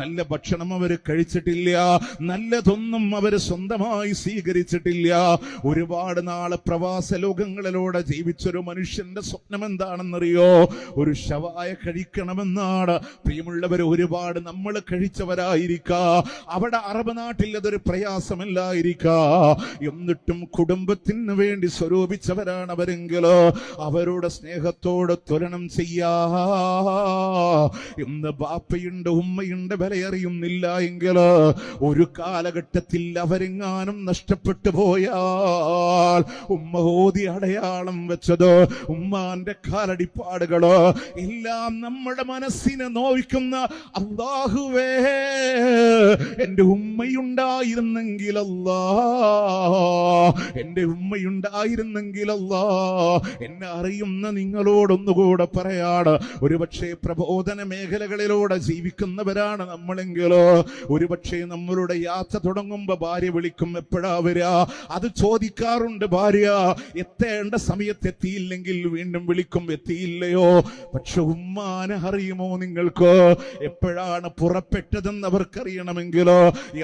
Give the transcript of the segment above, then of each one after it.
നല്ല ഭക്ഷണം അവർ കഴിച്ചിട്ടില്ല. നല്ലതൊന്നും അവർ സ്വന്തമായി സ്വീകരിച്ചിട്ടില്ല. ഒരുപാട് നാൾ പ്രവാസ ലോകങ്ങളിലൂടെ ജീവിച്ചൊരു മനുഷ്യന്റെ സ്വപ്നം എന്താണെന്നറിയോ? ഒരു ശവായ കഴിക്കണമെന്നാണ്. പ്രിയമുള്ളവർ ഒരുപാട് നമ്മൾ കഴിച്ചവരായിരിക്കാ. അവിടെ അറബ് നാട്ടിൽ അതൊരു പ്രയാസമില്ലായിരിക്കാ. എന്നിട്ടും കുടുംബത്തിന് വേണ്ടി സ്വരൂപിച്ചവരാണ് അവരെങ്കിലോ. അവരുടെ സ്നേഹത്തോട് തുലനം ചെയ്യാ. ഇന്ന് ബാപ്പയുണ്ട് ഉമ്മയുണ്ട് വിലയറിയുന്നില്ല എങ്കിൽ ഒരു കാലഘട്ടത്തിൽ അവരെങ്ങാനും നഷ്ടപ്പെട്ടു പോയാൽ ഉമ്മ ഓതി അടയാളം വെച്ചത് ഉമ്മാന്റെ കാലടിപ്പാടുകളോ എല്ലാം നമ്മുടെ മനസ്സിനെ നോവിക്കുന്ന അള്ളാഹുവേ. എന്റെ ഉമ്മയുണ്ടായിരുന്നെങ്കിലല്ലാ. എന്റെ ഉമ്മയുണ്ടായിരുന്നെങ്കിലല്ലാ. എന്നെ അറിയുന്ന നിങ്ങളോടൊന്നുകൂടെ പറയാണ്. ഒരുപക്ഷെ പ്രബോധന മേഖലകളിലൂടെ ജീവിക്കുന്നവരാണ് നമ്മളെങ്കിലോ. ഒരുപക്ഷെ നമ്മളുടെ യാത്ര തുടങ്ങുമ്പോ ഭാര്യ വിളിക്കും എപ്പോഴാ വരിക അത് ചോദിക്കാറുണ്ട് ഭാര്യ. എത്തേണ്ട സമയത്ത് എത്തിയില്ലെങ്കിൽ വീണ്ടും വിളിക്കും എത്തിയില്ലയോ? പക്ഷെ ഉമ്മാനെ അറിയുമോ നിങ്ങൾക്ക്? എപ്പോഴാണ് പുറപ്പെട്ടതെന്ന് അവർക്കറിയണമെങ്കിലോ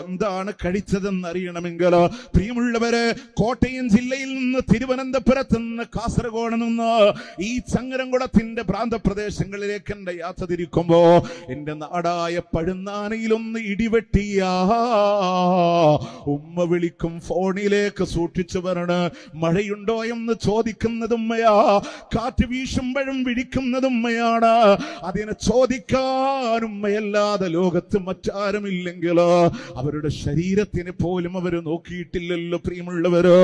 എന്താണ് കഴിച്ചതെന്ന് അറിയണമെങ്കിലോ പ്രിയമുള്ളവര് കോട്ടയം ജില്ലയിൽ നിന്ന് തിരുവനന്തപുരത്ത് നിന്ന് കാസർഗോഡ് നിന്ന് ഈ ചങ്ങരംകുളത്തിന്റെ പ്രാന്തപ്രദേശങ്ങളിലേക്ക് എന്റെ യാത്ര തിരിക്കുമ്പോ എന്റെ നാടായ പഴുന്നാനയിലൊന്ന് ഇടിവെട്ടിയ ഉമ്മ വിളിക്കും ഫോണിലേക്ക് സൂക്ഷിച്ചു വരണ്. മഴയുണ്ടോ എന്ന് ചോദിക്കുന്നതുമ്മയാ. കാറ്റ് വീശുമ്പോഴും വിളിക്കുന്നതുമ്മയാണ് അതിനെ ചോദിക്കാൻ ഉമ്മയല്ലാതെ ലോകത്ത് മറ്റാരുമില്ലെങ്കിലോ അവരുടെ ശരീരത്തിന് പോലും അവർ നോക്കിയിട്ടില്ലല്ലോ പ്രിയമുള്ളവര്.